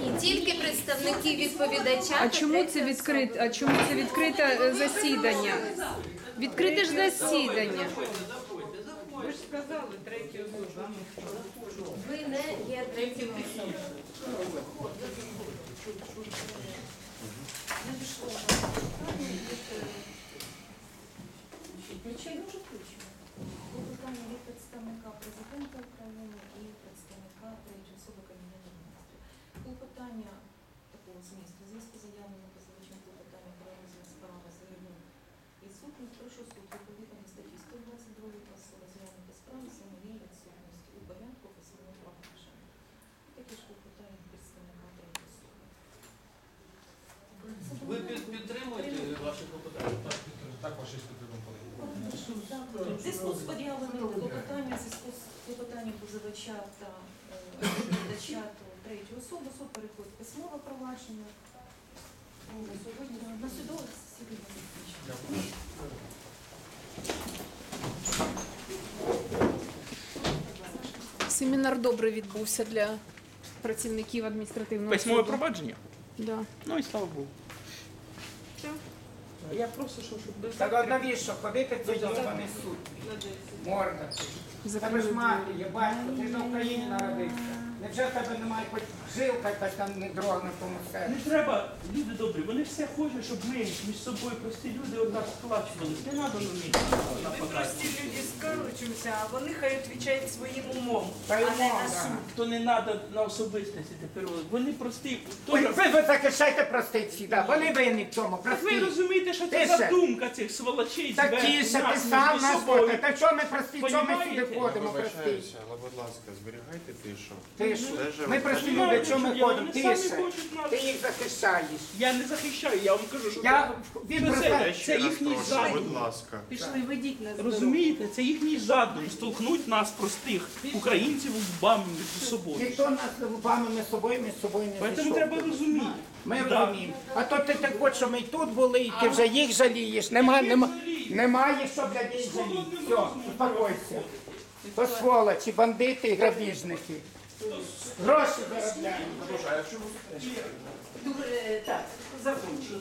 Ні, тільки представники відповідача. А чому це відкрите? А чому це відкрите е, засідання? Відкрите ж засідання. Ви ж сказали третю особу. Ви не є третьою особою. Звичайно, вже включено. Питання від представника президента України і представника третьої особи Кабінету міністрів. Клопотання такого змісту. Зв'язку заявленим позивачем клопотання про розгляд справи заявив і суд, прошу суд відповідно до статті 122 особи заявника справи самовільної відсутності у порядку посильного правопорушення. Такі ж клопотання представника третьої особи. Ви під- підтримуєте ваші клопотання? Так. Так, ваші підтримуємо колеги. В зв'язку з пред'явленим клопотанням, в зв'язку з клопотанням позивача та е, відповідача то третю особу, суд переходить письмове провадження. На сьогодні на судове засідання. Семінар добре відбувся для працівників адміністративного Письмове суду. провадження? Да. Ну і слава Богу. Я просто що, щоб без Та навіщо ходити цей суд? Морда. Тебе ж мати, є батько, ти на Україні народився. Невже в тебе немає хоч жилка, яка там не дрогне в тому? Не треба, люди добрі, вони все хочуть, щоб ми між собою прості люди одна сплачувались. Не треба на місці Ми прості люди скаржуємося, а вони хай відповідають своїм умом, Та й не умом, на да. суд. То не треба на особистості тепер. Вони прості. Ой, Тоже- ви, ви захищайте простих всіда. Вони винні в цьому, Так ви прості. розумієте, що це Тише. за думка цих сволочей Так тіше, ти між сам нас собою? Та чого ми прості, чого ми Понімаєте? сюди ходимо прості? Вибачаюся, але будь ласка, зберігайте тишу. Тишу. Це ж Ми прості люди, Понімаєте, ми ходимо? Ти їх захищаєш. Я не захищаю, я вам кажу, що Я, це- він що це, ще це раз їхній прошу, задум. будь ласка. Пішли, ведіть нас. Розумієте, це їхній задум столкнуть нас, простих українців, лбами між собою. Ніхто нас лбами ми з собою, ми з собою не Тому зійшов. треба розуміти. Ми Да. розуміємо. А то ти так хочеш, що ми і тут були, і ти вже їх жалієш. Нема, нема, немає, що для їх жаліти. Все, успокойся. То сволочі, бандити і грабіжники. Гроші заробляємо. Так, закончили.